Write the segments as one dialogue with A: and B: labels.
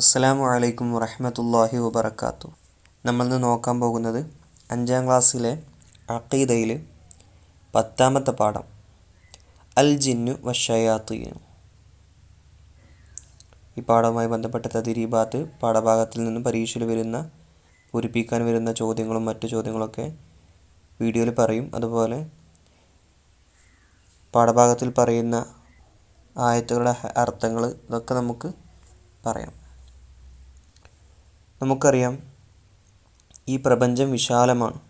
A: അസ്സലാമു അലൈക്കും വറഹമത്തല്ലാഹി വബർക്കാത്തു നമ്മൾ ഇന്ന് നോക്കാൻ പോകുന്നത് അഞ്ചാം ക്ലാസ്സിലെ അക്കീദയിൽ പത്താമത്തെ പാഠം. അൽ ജിന്നു വഷയാത്തീനു ഈ പാഠവുമായി ബന്ധപ്പെട്ട തതിരീബാത്ത് പാഠഭാഗത്തിൽ നിന്ന് പരീക്ഷയിൽ വരുന്ന പൂരിപ്പിക്കാൻ വരുന്ന ചോദ്യങ്ങളും മറ്റു ചോദ്യങ്ങളൊക്കെ വീഡിയോയിൽ പറയും. അതുപോലെ പാഠഭാഗത്തിൽ പറയുന്ന ആയത്തുകളുടെ അർത്ഥങ്ങൾ ഇതൊക്കെ നമുക്ക് പറയാം. നമുക്കറിയാം ഈ പ്രപഞ്ചം വിശാലമാണ്.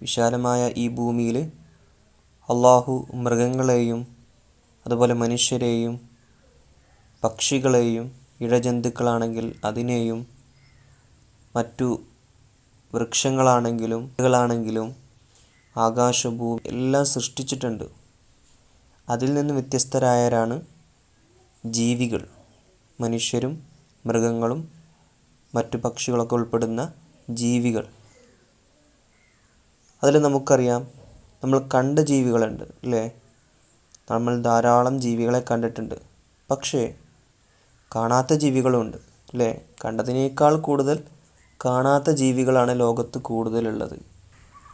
A: വിശാലമായ ഈ ഭൂമിയിൽ അള്ളാഹു മൃഗങ്ങളെയും അതുപോലെ മനുഷ്യരെയും പക്ഷികളെയും ഇഴജന്തുക്കളാണെങ്കിൽ അതിനെയും മറ്റു വൃക്ഷങ്ങളാണെങ്കിലും ാണെങ്കിലും ആകാശഭൂമി എല്ലാം സൃഷ്ടിച്ചിട്ടുണ്ട്. അതിൽ നിന്ന് വ്യത്യസ്തരായവരാണ് ജീവികൾ. മനുഷ്യരും മൃഗങ്ങളും മറ്റു പക്ഷികളൊക്കെ ഉൾപ്പെടുന്ന ജീവികൾ. അതിൽ നമുക്കറിയാം നമ്മൾ കണ്ട ജീവികളുണ്ട് അല്ലേ? നമ്മൾ ധാരാളം ജീവികളെ കണ്ടിട്ടുണ്ട്. പക്ഷേ കാണാത്ത ജീവികളുമുണ്ട് അല്ലേ? കണ്ടതിനേക്കാൾ കൂടുതൽ കാണാത്ത ജീവികളാണ് ലോകത്ത് കൂടുതലുള്ളത്.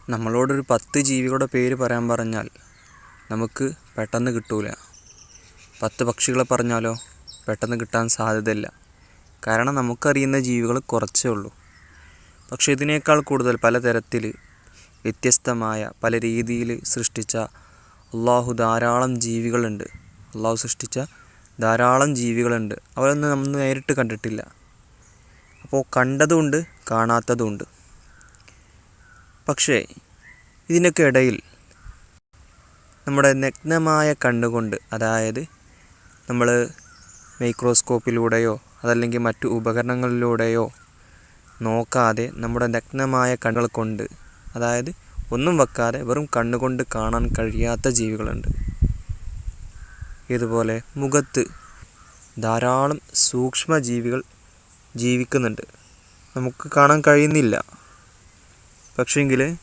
A: നമ്മളോടൊരു പത്ത് ജീവികളുടെ പേര് പറയാൻ പറഞ്ഞാൽ നമുക്ക് പെട്ടെന്ന് കിട്ടൂല. പത്ത് പക്ഷികളെ പറഞ്ഞാലോ പെട്ടെന്ന് കിട്ടാൻ സാധ്യതയില്ല. കാരണം നമുക്കറിയുന്ന ജീവികൾ കുറച്ചേ ഉള്ളൂ. പക്ഷെ ഇതിനേക്കാൾ കൂടുതൽ പലതരത്തിൽ വ്യത്യസ്തമായ പല രീതിയിൽ സൃഷ്ടിച്ച അള്ളാഹു ധാരാളം ജീവികളുണ്ട്. അള്ളാഹു സൃഷ്ടിച്ച ധാരാളം ജീവികളുണ്ട്. അവരൊന്നും നമ്മൾ നേരിട്ട് കണ്ടിട്ടില്ല. അപ്പോൾ കണ്ടതുമുണ്ട് കാണാത്തതുമുണ്ട് പക്ഷേ ഇതിനൊക്കെ ഇടയിൽ നമ്മുടെ നഗ്നമായ കണ്ണുകൊണ്ട് അതായത് നമ്മൾ മൈക്രോസ്കോപ്പിലൂടെയോ അതല്ലെങ്കിൽ മറ്റു ഉപകരണങ്ങളിലൂടെയോ നോക്കാതെ നമ്മുടെ നഗ്നമായ കണ്ണുകൾ കൊണ്ട് അതായത് ഒന്നും വെക്കാതെ വെറും കണ്ണുകൊണ്ട് കാണാൻ കഴിയാത്ത ജീവികളുണ്ട്. ഇതുപോലെ മുഖത്ത് ധാരാളം സൂക്ഷ്മജീവികൾ ജീവിക്കുന്നുണ്ട്. നമുക്ക് കാണാൻ കഴിയുന്നില്ല. പക്ഷേങ്കിൽ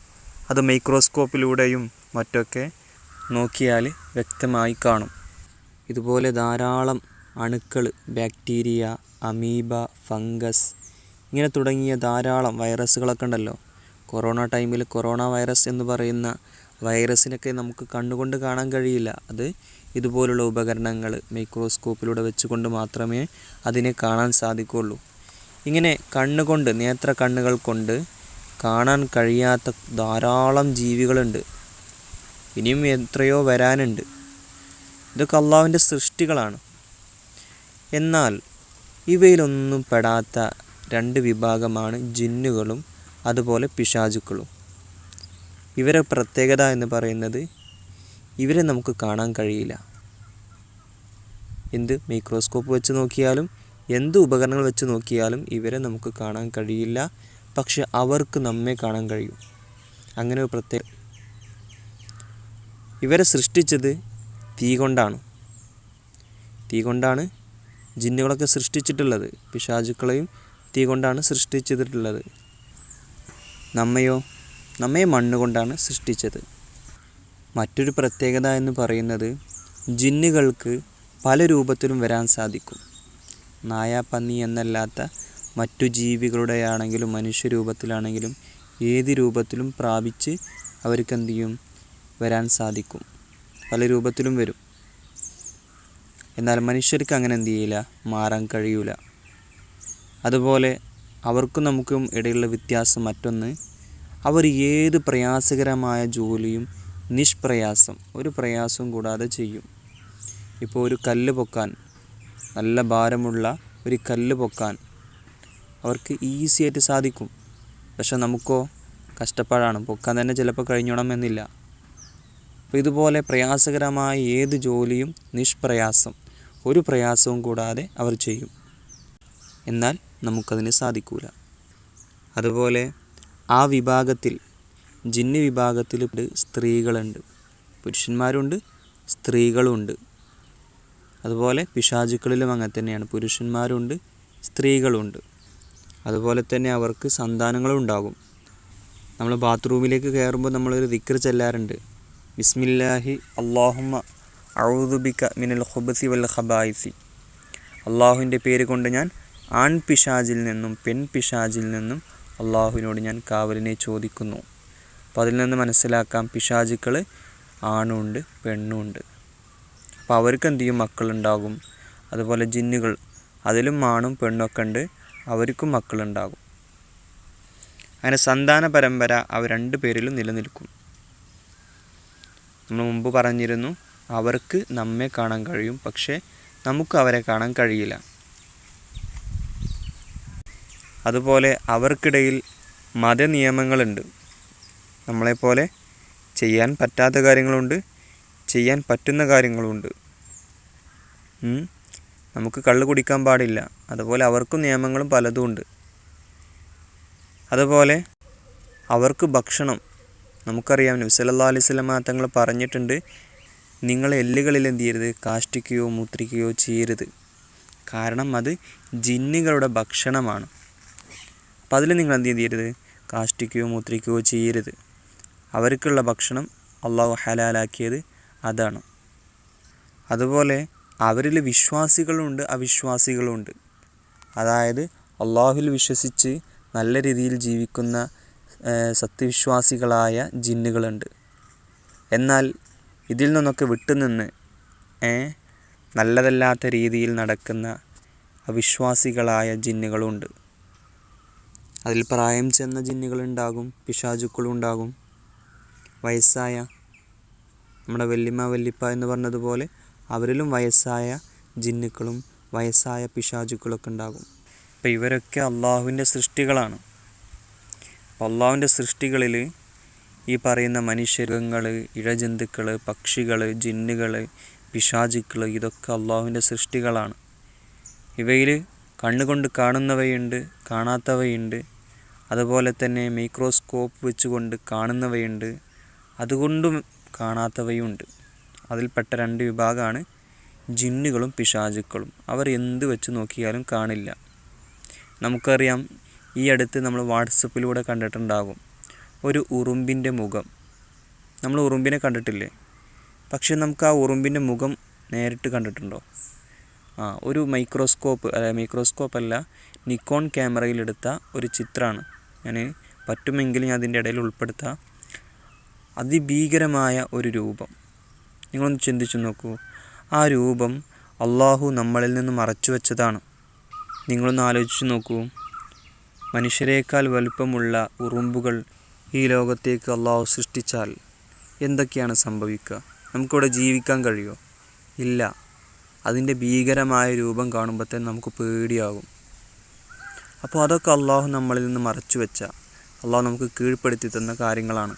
A: അത് മൈക്രോസ്കോപ്പിലൂടെയും മറ്റൊക്കെ നോക്കിയാൽ വ്യക്തമായി കാണും. ഇതുപോലെ ധാരാളം അണുക്കൾ ബാക്ടീരിയ അമീബ ഫംഗസ് ഇങ്ങനെ തുടങ്ങിയ ധാരാളം വൈറസുകളൊക്കെ ഉണ്ടല്ലോ. കൊറോണ ടൈമിൽ കൊറോണ വൈറസ് എന്ന് പറയുന്ന വൈറസിനൊക്കെ നമുക്ക് കണ്ണുകൊണ്ട് കാണാൻ കഴിയില്ല. അത് ഇതുപോലുള്ള ഉപകരണങ്ങൾ മൈക്രോസ്കോപ്പിലൂടെ വെച്ചുകൊണ്ട് മാത്രമേ അതിനെ കാണാൻ സാധിക്കുകയുള്ളൂ. ഇങ്ങനെ കണ്ണുകൊണ്ട് നേത്ര കണ്ണുകൾ കൊണ്ട് കാണാൻ കഴിയാത്ത ധാരാളം ജീവികളുണ്ട്. ഇനിയും എത്രയോ വരാനുണ്ട്. ഇതൊക്കെ അള്ളാവിന്റെ സൃഷ്ടികളാണ്. എന്നാൽ ഇവയിലൊന്നും പെടാത്ത രണ്ട് വിഭാഗമാണ് ജിന്നുകളും അതുപോലെ പിശാചുക്കളും. ഇവരെ പ്രത്യേകത എന്ന് പറയുന്നത് ഇവരെ നമുക്ക് കാണാൻ കഴിയില്ല. എന്ത് മൈക്രോസ്കോപ്പ് വെച്ച് നോക്കിയാലും എന്ത് ഉപകരണങ്ങൾ വെച്ച് നോക്കിയാലും ഇവരെ നമുക്ക് കാണാൻ കഴിയില്ല. പക്ഷെ അവർക്ക് നമ്മെ കാണാൻ കഴിയും. അങ്ങനെ ഒരു പ്രത്യേക ഇവരെ സൃഷ്ടിച്ചത് തീ കൊണ്ടാണ് തീ കൊണ്ടാണ് ജിന്നുകളൊക്കെ സൃഷ്ടിച്ചിട്ടുള്ളത്. പിശാചുക്കളെയും തീ കൊണ്ടാണ് സൃഷ്ടിച്ചിട്ടുള്ളത്. നമ്മയോ? നമ്മെ മണ്ണ് കൊണ്ടാണ് സൃഷ്ടിച്ചത്. മറ്റൊരു പ്രത്യേകത എന്ന് പറയുന്നത് ജിന്നുകൾക്ക് പല രൂപത്തിലും വരാൻ സാധിക്കും. നായ പന്നി എന്നല്ലാത്ത മറ്റു ജീവികളുടെ ആണെങ്കിലും മനുഷ്യരൂപത്തിലാണെങ്കിലും ഏത് രൂപത്തിലും പ്രാപിച്ച് അവർക്ക് എന്ത് ചെയ്യും? വരാൻ സാധിക്കും. പല രൂപത്തിലും വരും. എന്നാൽ മനുഷ്യർക്ക് അങ്ങനെ എന്ത് ചെയ്യില്ല? മാറാൻ കഴിയൂല. അതുപോലെ അവർക്കും നമുക്കും ഇടയിലുള്ള വ്യത്യാസം മറ്റൊന്ന് അവർ ഏത് പ്രയാസകരമായ ജോലിയും നിഷ്പ്രയാസം ഒരു പ്രയാസവും കൂടാതെ ചെയ്യും. ഇപ്പോൾ ഒരു കല്ല് പൊക്കാൻ നല്ല ഭാരമുള്ള ഒരു കല്ല് പൊക്കാൻ അവർക്ക് ഈസി ആയിട്ട് സാധിക്കും. പക്ഷെ നമുക്കോ കഷ്ടപ്പാടാണ്. പൊക്കാൻ തന്നെ ചിലപ്പോൾ കഴിഞ്ഞോണമെന്നില്ല അപ്പോൾ ഇതുപോലെ പ്രയാസകരമായ ഏത് ജോലിയും നിഷ്പ്രയാസം. ഒരു പ്രയാസവും കൂടാതെ അവർ ചെയ്യും. എന്നാൽ നമുക്കതിന് സാധിക്കൂല. അതുപോലെ ആ വിഭാഗത്തിൽ ജിന്ന് വിഭാഗത്തിൽ സ്ത്രീകളുണ്ട്. പുരുഷന്മാരുണ്ട് സ്ത്രീകളുണ്ട്. അതുപോലെ പിശാചുക്കളിലും അങ്ങനെ തന്നെയാണ്. പുരുഷന്മാരുണ്ട് സ്ത്രീകളുണ്ട്. അതുപോലെ തന്നെ അവർക്ക് സന്താനങ്ങളും ഉണ്ടാകും. നമ്മൾ ബാത്റൂമിലേക്ക് കയറുമ്പോൾ നമ്മളൊരു ദിക്കർ ചെല്ലാറുണ്ട്. ബിസ്മില്ലാഹി അള്ളാഹുമ്മ ഔദുബിക്ക മിനൽ ഹുബസി വൽ ഖബായിസി. അള്ളാഹുവിന്റെ പേര് കൊണ്ട് ഞാൻ ആൺ പിശാചിൽ നിന്നും പെൺ പിശാചിൽ നിന്നും അള്ളാഹുവിനോട് ഞാൻ കാവലിനെ ചോദിക്കുന്നു. അപ്പോൾ അതിൽ നിന്ന് മനസ്സിലാക്കാം പിശാചുക്കൾ ആണുണ്ട് പെണ്ണുണ്ട്. അപ്പോൾ അവർക്ക് എന്ത് ചെയ്യും? മക്കളുണ്ടാകും. അതുപോലെ ജിന്നുകൾ അതിലും ആണും പെണ്ണൊക്കെ ഉണ്ട് അവർക്കും മക്കളുണ്ടാകും. അങ്ങനെ സന്താന പരമ്പര അവ രണ്ട് പേരിലും നിലനിൽക്കും. നമ്മൾ മുമ്പ് പറഞ്ഞിരുന്നു അവർക്ക് നമ്മെ കാണാൻ കഴിയും പക്ഷേ നമുക്ക് അവരെ കാണാൻ കഴിയില്ല. അതുപോലെ അവർക്കിടയിൽ മതനിയമങ്ങളുണ്ട്. നമ്മളെപ്പോലെ ചെയ്യാൻ പറ്റാത്ത കാര്യങ്ങളുണ്ട് ചെയ്യാൻ പറ്റുന്ന കാര്യങ്ങളുണ്ട്. നമുക്ക് കള്ള് കുടിക്കാൻ പാടില്ല. അതുപോലെ അവർക്കും നിയമങ്ങളും പലതും ഉണ്ട്. അതുപോലെ അവർക്ക് ഭക്ഷണം. നമുക്കറിയാം നബി സല്ലല്ലാഹു അലൈഹി വസല്ലമ തങ്ങൾ പറഞ്ഞിട്ടുണ്ട് നിങ്ങൾ എല്ലുകളിൽ എന്ത് ചെയ്യരുത്? കാഷ്ടിക്കുകയോ മൂത്രിക്കുകയോ ചെയ്യരുത്. കാരണം അത് ജിന്നുകളുടെ ഭക്ഷണമാണ്. അപ്പം അതിൽ നിങ്ങൾ എന്ത് ചെയ്യരുത്? കാഷ്ടിക്കുകയോ മൂത്രിക്കുകയോ ചെയ്യരുത്. അവർക്കുള്ള ഭക്ഷണം അള്ളാഹു ഹലാലാക്കിയത് അതാണ്. അതുപോലെ അവരിൽ വിശ്വാസികളുണ്ട് അവിശ്വാസികളുണ്ട്. അതായത് അള്ളാഹുവിൽ വിശ്വസിച്ച് നല്ല രീതിയിൽ ജീവിക്കുന്ന സത്യവിശ്വാസികളായ ജിന്നുകളുണ്ട്. എന്നാൽ ഇതിൽ നിന്നൊക്കെ വിട്ടുനിന്ന് നല്ലതല്ലാത്ത രീതിയിൽ നടക്കുന്ന അവിശ്വാസികളായ ജിന്നുകളുണ്ട്. അതിൽ പ്രായം ചെന്ന ജിന്നുകളുണ്ടാകും പിശാചുക്കളും ഉണ്ടാകും വയസ്സായ നമ്മുടെ വല്യമ്മ വല്യപ്പ എന്ന് പറഞ്ഞതുപോലെ അവരിലും വയസ്സായ ജിന്നുക്കളും വയസ്സായ പിശാചുക്കളൊക്കെ ഉണ്ടാകും. അപ്പോൾ ഇവരൊക്കെ അള്ളാഹുവിന്റെ സൃഷ്ടികളാണ്. അപ്പോൾ അള്ളാഹുവിന്റെ സൃഷ്ടികളിൽ ഈ പറയുന്ന മനുഷ്യരുഗങ്ങൾ ഇഴജന്തുക്കൾ പക്ഷികൾ ജിന്നുകൾ പിശാചുക്കൾ ഇതൊക്കെ അള്ളാഹുവിന്റെ സൃഷ്ടികളാണ്. ഇവയിൽ കണ്ണുകൊണ്ട് കാണുന്നവയുണ്ട് കാണാത്തവയുണ്ട്. അതുപോലെ തന്നെ മൈക്രോസ്കോപ്പ് വെച്ചുകൊണ്ട് കാണുന്നവയുണ്ട് അതുകൊണ്ടും കാണാത്തവയുണ്ട്. അതിൽപ്പെട്ട രണ്ട് വിഭാഗമാണ് ജിന്നുകളും പിശാചുക്കളും. അവർ എന്ത് വെച്ച് നോക്കിയാലും കാണില്ല. നമുക്കറിയാം ഈ അടുത്ത് നമ്മൾ വാട്സപ്പിലൂടെ കണ്ടിട്ടുണ്ടാകും. ഒരു ഉറുമ്പിന്റെ മുഖം. നമ്മൾ ഉറുമ്പിനെ കണ്ടിട്ടില്ലേ? പക്ഷെ നമുക്ക് ആ ഉറുമ്പിന്റെ മുഖം നേരിട്ട് കണ്ടിട്ടുണ്ടോ? ആ ഒരു മൈക്രോസ്കോപ്പ് അല്ല മൈക്രോസ്കോപ്പ് അല്ല നിക്കോൺ ക്യാമറയിലെടുത്ത ഒരു ചിത്രമാണ് ഞാൻ പറ്റുമെങ്കിൽ ഞാൻ അതിന്റെ ഇടയിൽ ഉൾപ്പെടുത്താം. അതിഭീകരമായ ഒരു രൂപം. നിങ്ങളൊന്ന് ചിന്തിച്ചു നോക്കൂ. ആ രൂപം അള്ളാഹു നമ്മളിൽ നിന്ന് മറച്ചു വെച്ചതാണ്. നിങ്ങളൊന്ന് ആലോചിച്ച് നോക്കൂ. മനുഷ്യരേക്കാൾ വലുപ്പമുള്ള ഉറുമ്പുകൾ ഈ ലോകത്തേക്ക് അള്ളാഹു സൃഷ്ടിച്ചാൽ എന്തൊക്കെയാണ് സംഭവിക്കുക? നമുക്കിവിടെ ജീവിക്കാൻ കഴിയുമോ? ഇല്ല. അതിന്റെ ഭീകരമായ രൂപം കാണുമ്പോൾ തന്നെ നമുക്ക് പേടിയാകും. അപ്പോൾ അതൊക്കെ അള്ളാഹു നമ്മളിൽ നിന്ന് മറച്ചു വെച്ച അള്ളാഹു നമുക്ക് കീഴ്പ്പെടുത്തി തന്ന കാര്യങ്ങളാണ്.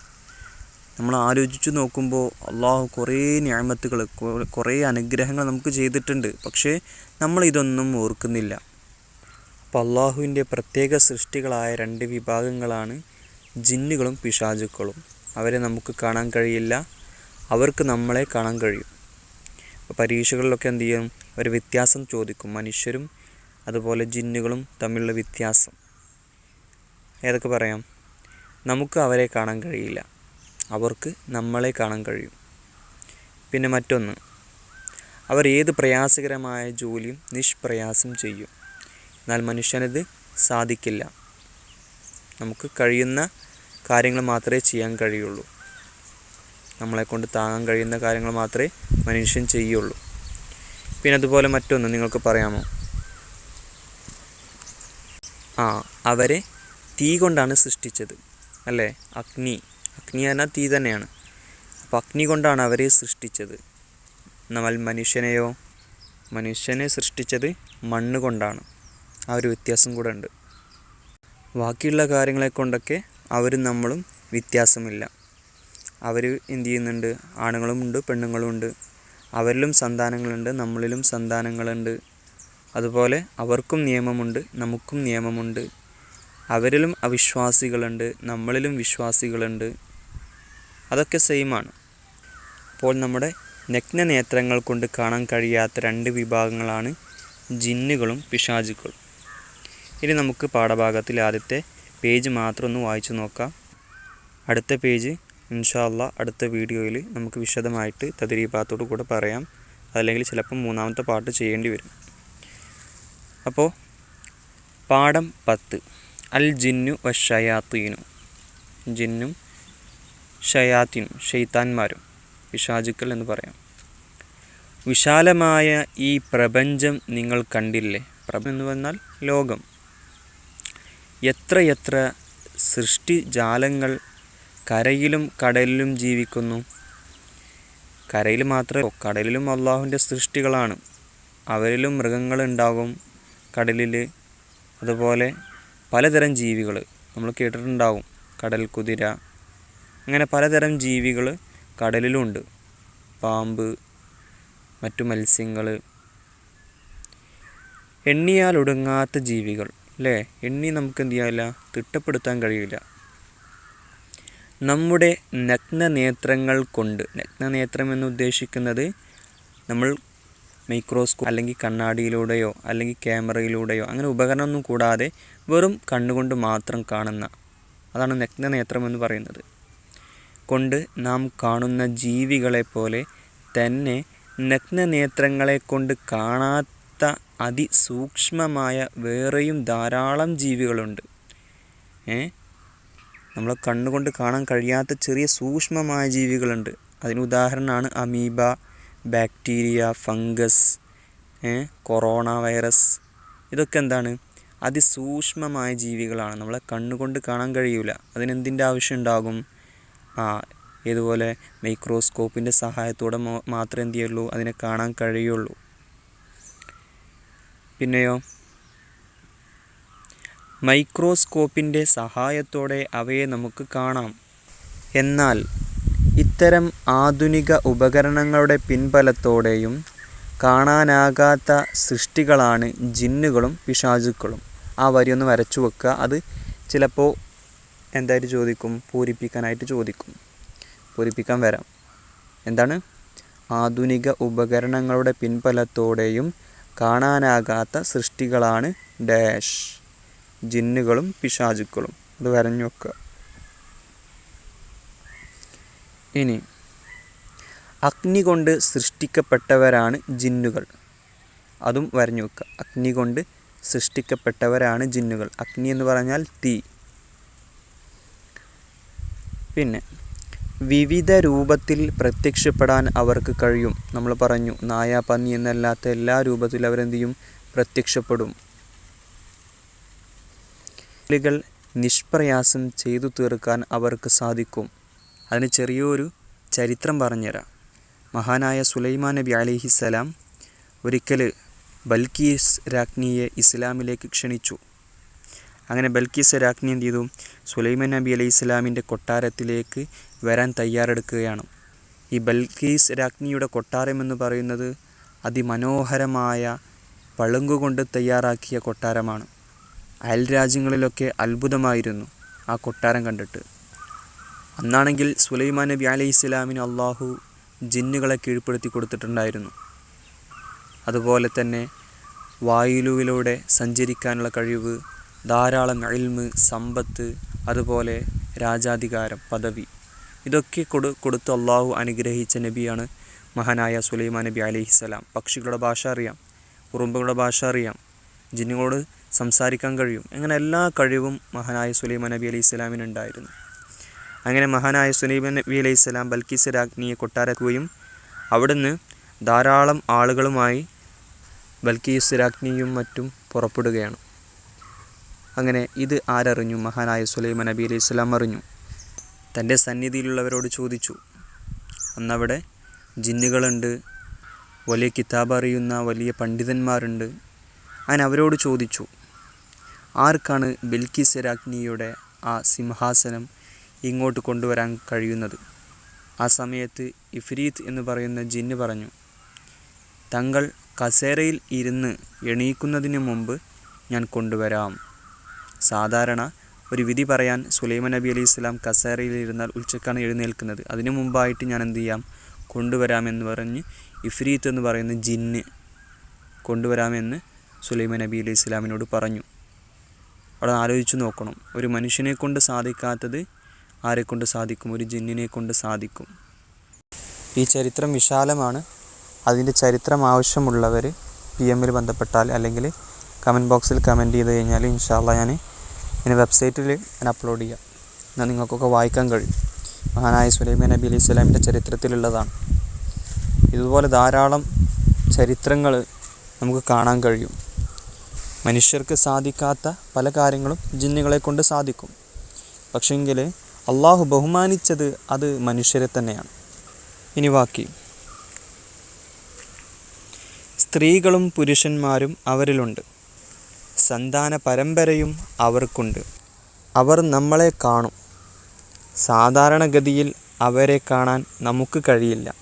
A: നമ്മൾ ആലോചിച്ചു നോക്കുമ്പോൾ അള്ളാഹു കുറേ ന്യായമത്തുകൾ കുറേ അനുഗ്രഹങ്ങൾ നമുക്ക് ചെയ്തിട്ടുണ്ട്. പക്ഷേ നമ്മൾ ഇതൊന്നും ഓർക്കുന്നില്ല. അപ്പോൾ അള്ളാഹുവിന്റെ പ്രത്യേക സൃഷ്ടികളായ രണ്ട് വിഭാഗങ്ങളാണ് ജിന്നുകളും പിശാചുക്കളും. അവരെ നമുക്ക് കാണാൻ കഴിയില്ല. അവർക്ക് നമ്മളെ കാണാൻ കഴിയും. പരീക്ഷകളിലൊക്കെ എന്ത് ചെയ്യും? ഒരു വ്യത്യാസം ചോദിക്കും. മനുഷ്യരും അതുപോലെ ജിന്നുകളും തമ്മിലുള്ള വ്യത്യാസം. ഏതൊക്കെ പറയാം? നമുക്ക് അവരെ കാണാൻ കഴിയില്ല. അവർക്ക് നമ്മളെ കാണാൻ കഴിയും. പിന്നെ മറ്റൊന്ന്. അവർ ഏത് പ്രയാസകരമായ ജോലിയും നിഷ്പ്രയാസം ചെയ്യും. എന്നാൽ മനുഷ്യനത് സാധിക്കില്ല. നമുക്ക് കഴിയുന്ന കാര്യങ്ങൾ മാത്രമേ ചെയ്യാൻ കഴിയുള്ളൂ. നമ്മളെ കൊണ്ട് താങ്ങാൻ കഴിയുന്ന കാര്യങ്ങൾ മാത്രമേ മനുഷ്യൻ ചെയ്യുള്ളൂ. പിന്നെ അതുപോലെ മറ്റൊന്ന് നിങ്ങൾക്ക് പറയാമോ? ആ അവരെ തീ കൊണ്ടാണ് സൃഷ്ടിച്ചത്. അല്ലേ? അഗ്നി. അഗ്നി എന്നാൽ തീ തന്നെയാണ്. അപ്പോൾ അഗ്നി കൊണ്ടാണ് അവരെ സൃഷ്ടിച്ചത്. നമ്മൾ മനുഷ്യനെയോ? മനുഷ്യനെ സൃഷ്ടിച്ചത് മണ്ണ് കൊണ്ടാണ്. ആ ഒരു വ്യത്യാസം കൂടെ ഉണ്ട്. ബാക്കിയുള്ള കാര്യങ്ങളെ കൊണ്ടൊക്കെ അവരും നമ്മളും വ്യത്യാസമില്ല. അവർ എന്തു ചെയ്യുന്നുണ്ട്? ആണുങ്ങളുമുണ്ട് പെണ്ണുങ്ങളുമുണ്ട് അവരിലും സന്താനങ്ങളുണ്ട് നമ്മളിലും സന്താനങ്ങളുണ്ട്. അതുപോലെ അവർക്കും നിയമമുണ്ട് നമുക്കും നിയമമുണ്ട്. അവരിലും അവിശ്വാസികളുണ്ട് നമ്മളിലും വിശ്വാസികളുണ്ട്. അതൊക്കെ സെയിമാണ് അപ്പോൾ നമ്മുടെ നഗ്ന നേത്രങ്ങൾ കൊണ്ട് കാണാൻ കഴിയാത്ത രണ്ട് വിഭാഗങ്ങളാണ് ജിന്നുകളും പിശാചുക്കളും. ഇനി നമുക്ക് പാഠഭാഗത്തിൽ ആദ്യത്തെ പേജ് മാത്രം ഒന്ന് വായിച്ചു നോക്കാം. അടുത്ത പേജ് ഇൻഷാല്ല അടുത്ത വീഡിയോയിൽ നമുക്ക് വിശദമായിട്ട് തതിരീപാത്തോട് കൂടെ പറയാം. അതല്ലെങ്കിൽ ചിലപ്പം മൂന്നാമത്തെ പാട്ട് ചെയ്യേണ്ടി വരും. അപ്പോൾ പാഠം പത്ത്. അൽ ജിന്നു വ വഷയാത്തീനു ജിന്നും ഷയാത്തിനും ഷെയ്ത്താന്മാരും പിശാചുക്കൾ എന്ന് പറയാം. വിശാലമായ ഈ പ്രപഞ്ചം നിങ്ങൾ കണ്ടില്ലേ? പ്രപഞ്ചം എന്ന് പറഞ്ഞാൽ ലോകം. എത്രയെത്ര സൃഷ്ടിജാലങ്ങൾ കരയിലും കടലിലും ജീവിക്കുന്നു. കരയിൽ മാത്രമേ കടലിലും അള്ളാഹുവിന്റെ സൃഷ്ടികളാണ്. അവരിലും മൃഗങ്ങളുണ്ടാകും കടലിൽ അതുപോലെ പലതരം ജീവികൾ നമ്മൾ കേട്ടിട്ടുണ്ടാവും. കടൽ കുതിര അങ്ങനെ പലതരം ജീവികൾ കടലിലുണ്ട്. പാമ്പ് മറ്റു മത്സ്യങ്ങൾ എണ്ണിയാൽ ഒടുങ്ങാത്ത ജീവികൾ. അല്ലേ എണ്ണി നമുക്ക് എന്ത് ചെയ്യാനില്ല തിട്ടപ്പെടുത്താൻ കഴിയില്ല. നമ്മുടെ നഗ്നനേത്രങ്ങൾ കൊണ്ട് നഗ്നനേത്രം എന്ന് ഉദ്ദേശിക്കുന്നത് നമ്മൾ മൈക്രോസ്കോപ്പ് അല്ലെങ്കിൽ കണ്ണാടിയിലൂടെയോ അല്ലെങ്കിൽ ക്യാമറയിലൂടെയോ അങ്ങനെ ഉപകരണമൊന്നും കൂടാതെ വെറും കണ്ണുകൊണ്ട് മാത്രം കാണുന്ന അതാണ് നഗ്നനേത്രം എന്ന് പറയുന്നത്. കൊണ്ട് നാം കാണുന്ന ജീവികളെ പോലെ തന്നെ നഗ്നനേത്രങ്ങളെ കൊണ്ട് കാണാത്ത അതിസൂക്ഷ്മമായ വേറെയും ധാരാളം ജീവികളുണ്ട്. ഏ? നമ്മളെ കണ്ണുകൊണ്ട് കാണാൻ കഴിയാത്ത ചെറിയ സൂക്ഷ്മമായ ജീവികളുണ്ട്. അതിന് ഉദാഹരണമാണ് amoeba bacteria fungus corona virus. ഇതൊക്കെ എന്താണ്? അതിസൂക്ഷ്മമായ ജീവികളാണ്. നമ്മളെ കണ്ണുകൊണ്ട് കാണാൻ കഴിയൂല. അതിനെന്തിന്റെ ആവശ്യം ഉണ്ടാകും? ആ ഇതുപോലെ മൈക്രോസ്കോപ്പിന്റെ സഹായത്തോടെ മാത്രമേ എന്ത് ചെയ്യുള്ളൂ? അതിനെ കാണാൻ കഴിയുള്ളൂ. പിന്നെയോ? മൈക്രോസ്കോപ്പിന്റെ സഹായത്തോടെ അവയെ നമുക്ക് കാണാം. എന്നാൽ ഇത്തരം ആധുനിക ഉപകരണങ്ങളുടെ പിൻബലത്തോടെയും കാണാനാകാത്ത സൃഷ്ടികളാണ് ജിന്നുകളും പിശാചുക്കളും. ആ വരി ഒന്ന് വരച്ചു വെക്കുക. അത് ചിലപ്പോൾ എന്തായിട്ട് ചോദിക്കും? പൂരിപ്പിക്കാനായിട്ട് ചോദിക്കും. പൂരിപ്പിക്കാൻ വരാം. എന്താണ്? ആധുനിക ഉപകരണങ്ങളുടെ പിൻബലത്തോടെയും കാണാനാകാത്ത സൃഷ്ടികളാണ് ഡാഷ്. ജിന്നുകളും പിശാചുക്കളും. അത് വരഞ്ഞു വെക്കുക. ഇനി അഗ്നി കൊണ്ട് സൃഷ്ടിക്കപ്പെട്ടവരാണ് ജിന്നുകൾ. അതും വരഞ്ഞു വെക്കുക. അഗ്നി കൊണ്ട് സൃഷ്ടിക്കപ്പെട്ടവരാണ് ജിന്നുകൾ. അഗ്നി എന്ന് പറഞ്ഞാൽ തീ. പിന്നെ വിവിധ രൂപത്തിൽ പ്രത്യക്ഷപ്പെടാൻ അവർക്ക് കഴിയും. നമ്മൾ പറഞ്ഞു നായ പന്നി എന്നല്ലാത്ത എല്ലാ രൂപത്തിലും അവരെന്ത് ചെയ്യും പ്രത്യക്ഷപ്പെടും. ജോലികൾ നിഷ്പ്രയാസം ചെയ്തു തീർക്കാൻ അവർക്ക് സാധിക്കും. അതിന് ചെറിയൊരു ചരിത്രം പറഞ്ഞുതരാം. മഹാനായ സുലൈമാൻ നബി അലിഹിസലാം ഒരിക്കൽ ബൽക്കീസ് രാജ്ഞിയെ ഇസ്ലാമിലേക്ക് ക്ഷണിച്ചു. അങ്ങനെ ബൽക്കീസ് രാജ്ഞി എന്ത് ചെയ്തു? സുലൈമാൻ നബി അലൈഹി ഇസ്ലാമിന്റെ കൊട്ടാരത്തിലേക്ക് വരാൻ തയ്യാറെടുക്കുകയാണ്. ഈ ബൽക്കീസ് രാജ്ഞിയുടെ കൊട്ടാരം എന്ന് പറയുന്നത് അതിമനോഹരമായ പളുങ്കുകൊണ്ട് തയ്യാറാക്കിയ കൊട്ടാരമാണ്. അയൽ രാജ്യങ്ങളിലൊക്കെ അത്ഭുതമായിരുന്നു ആ കൊട്ടാരം കണ്ടിട്ട്. അന്നാണെങ്കിൽ സുലൈമാൻ നബി അലൈഹി ഇസ്ലാമിന് അള്ളാഹു ജിന്നുകളെ കീഴ്പ്പെടുത്തി കൊടുത്തിട്ടുണ്ടായിരുന്നു. അതുപോലെ തന്നെ വായുലുവിലൂടെ സഞ്ചരിക്കാനുള്ള കഴിവ് ധാരാളം അയിൽമ് സമ്പത്ത് അതുപോലെ രാജാധികാരം പദവി. ഇതൊക്കെ കൊടു കൊടുത്ത് അള്ളാഹു അനുഗ്രഹിച്ച നബിയാണ് മഹാനായ സുലൈമാൻ നബി അലിഹിസ്സലാം പക്ഷികളുടെ ഭാഷ അറിയാം ഉറുമ്പുകളുടെ ഭാഷ അറിയാം ജിന്നുകളോട് സംസാരിക്കാൻ കഴിയും. അങ്ങനെ എല്ലാ കഴിവും മഹാനായ സുലൈമാൻ നബി അലൈഹി സ്വലാമിനുണ്ടായിരുന്നു അങ്ങനെ മഹാനായ സുലൈമാൻ നബി അലൈഹി സ്വലാം ബൽക്കീസ് രാജ്ഞിയെ കൊട്ടാരക്കുകയും അവിടുന്ന് ധാരാളം ആളുകളുമായി ബൽക്കീസ് രാജ്ഞിയും മറ്റും പുറപ്പെടുകയാണ്. അങ്ങനെ ഇത് ആരറിഞ്ഞു മഹാനായ സുലൈമാൻ നബി അലൈഹി സ്വലാം അറിഞ്ഞു. തന്റെ സന്നിധിയിലുള്ളവരോട് ചോദിച്ചു അന്നവിടെ ജിന്നുകളുണ്ട് വലിയ കിതാബ് അറിയുന്ന വലിയ പണ്ഡിതന്മാരുണ്ട്. അങ്ങനെ അവരോട് ചോദിച്ചു ആർക്കാണ് ബിൽക്കിസ് രാജ്ഞിയുടെ ആ സിംഹാസനം ഇങ്ങോട്ട് കൊണ്ടുവരാൻ കഴിയുന്നത്? ആ സമയത്ത് ഇഫ്രീത്ത് എന്ന് പറയുന്ന ജിന്ന് പറഞ്ഞു തങ്ങൾ കസേരയിൽ ഇരുന്ന് എണീക്കുന്നതിന് മുമ്പ് ഞാൻ കൊണ്ടുവരാം. സാധാരണ ഒരു വിധി പറയാൻ സുലൈമാൻ നബി അലി സ്വലാം കസേരയിൽ ഇരുന്നാൽ ഉച്ചക്കാണ് എഴുന്നേൽക്കുന്നത്. അതിനു മുമ്പായിട്ട് ഞാൻ എന്ത് ചെയ്യാം? കൊണ്ടുവരാമെന്ന് പറഞ്ഞ് ഇഫ്രീത്ത് എന്ന് പറയുന്ന ജിന്ന് കൊണ്ടുവരാമെന്ന് സുലൈമാൻ നബി അലി സ്വലാമിനോട് പറഞ്ഞു. അവിടെ ആലോചിച്ച് നോക്കണം. ഒരു മനുഷ്യനെ കൊണ്ട് സാധിക്കാത്തത് ആരെക്കൊണ്ട് സാധിക്കും? ഒരു ജിന്നിനെ കൊണ്ട് സാധിക്കും. ഈ ചരിത്രം വിശാലമാണ്. അതിന്റെ ചരിത്രം ആവശ്യമുള്ളവർ പി എമ്മിൽ ബന്ധപ്പെട്ടാൽ അല്ലെങ്കിൽ കമന്റ് ബോക്സിൽ കമന്റ് ചെയ്ത് കഴിഞ്ഞാൽ ഇൻഷാല്ല ഞാൻ ഇനി വെബ്സൈറ്റിൽ ഞാൻ അപ്ലോഡ് ചെയ്യാം. എന്നാൽ നിങ്ങൾക്കൊക്കെ വായിക്കാൻ കഴിയും. മഹാനായ സുലൈമാൻ നബി അലൈഹി സ്വലാമിന്റെ ചരിത്രത്തിലുള്ളതാണ്. ഇതുപോലെ ധാരാളം ചരിത്രങ്ങൾ നമുക്ക് കാണാൻ കഴിയും. മനുഷ്യർക്ക് സാധിക്കാത്ത പല കാര്യങ്ങളും ജിന്നുകളെ കൊണ്ട് സാധിക്കും. പക്ഷെങ്കിൽ അള്ളാഹു ബഹുമാനിച്ചത് അത് മനുഷ്യരെ തന്നെയാണ്. ഇനി ബാക്കി. സ്ത്രീകളും പുരുഷന്മാരും അവരിലുണ്ട്. സന്താന പരമ്പരയും അവർക്കുണ്ട്. അവർ നമ്മളെ കാണും. സാധാരണഗതിയിൽ അവരെ കാണാൻ നമുക്ക് കഴിയില്ല.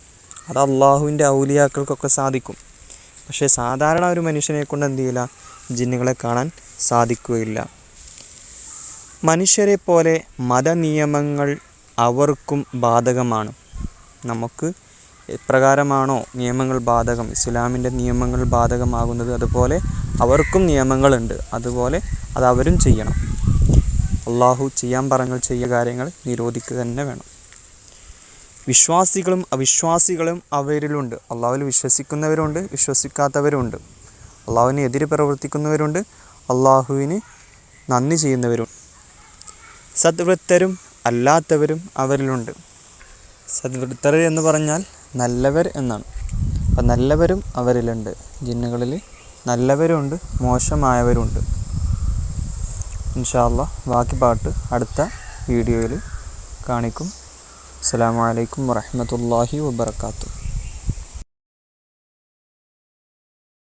A: അത് അള്ളാഹുവിന്റെ ഔലിയാക്കൾക്കൊക്കെ സാധിക്കും. പക്ഷേ സാധാരണ ഒരു മനുഷ്യനെ കൊണ്ട് എന്ത് ചെയ്യില്ല? ജിന്നുകളെ കാണാൻ സാധിക്കുകയില്ല. മനുഷ്യരെ പോലെ മതനിയമങ്ങൾ അവർക്കും ബാധകമാണ്. നമുക്ക് എപ്രകാരമാണോ നിയമങ്ങൾ ബാധകം? ഇസ്ലാമിന്റെ നിയമങ്ങൾ ബാധകമാകുന്നത് അതുപോലെ അവർക്കും നിയമങ്ങളുണ്ട്. അതുപോലെ അത് അവരും ചെയ്യണം. അള്ളാഹു ചെയ്യാൻ പറഞ്ഞ ചെയ്യ കാര്യങ്ങൾ നിരോധിക്കുക തന്നെ വേണം. വിശ്വാസികളും അവിശ്വാസികളും അവരിലുണ്ട്. അള്ളാഹുവിൽ വിശ്വസിക്കുന്നവരുണ്ട് വിശ്വസിക്കാത്തവരുണ്ട്. അള്ളാഹുവിന് എതിരെ പ്രവർത്തിക്കുന്നവരുണ്ട് അള്ളാഹുവിന് നന്ദി ചെയ്യുന്നവരുണ്ട്. സദ്വൃത്തരും അല്ലാത്തവരും അവരിലുണ്ട്. സദ്വൃത്തർ എന്ന് പറഞ്ഞാൽ നല്ലവർ എന്നാണ്. അപ്പം നല്ലവരും അവരിലുണ്ട്. ജിന്നുകളിൽ നല്ലവരുണ്ട് മോശമായവരുണ്ട്. ഇൻഷാല്ല ബാക്കി പാട്ട് അടുത്ത വീഡിയോയിൽ കാണിക്കും. അസ്സാം വലൈക്കും വറഹമത്തല്ലാഹി വബർക്കാത്തു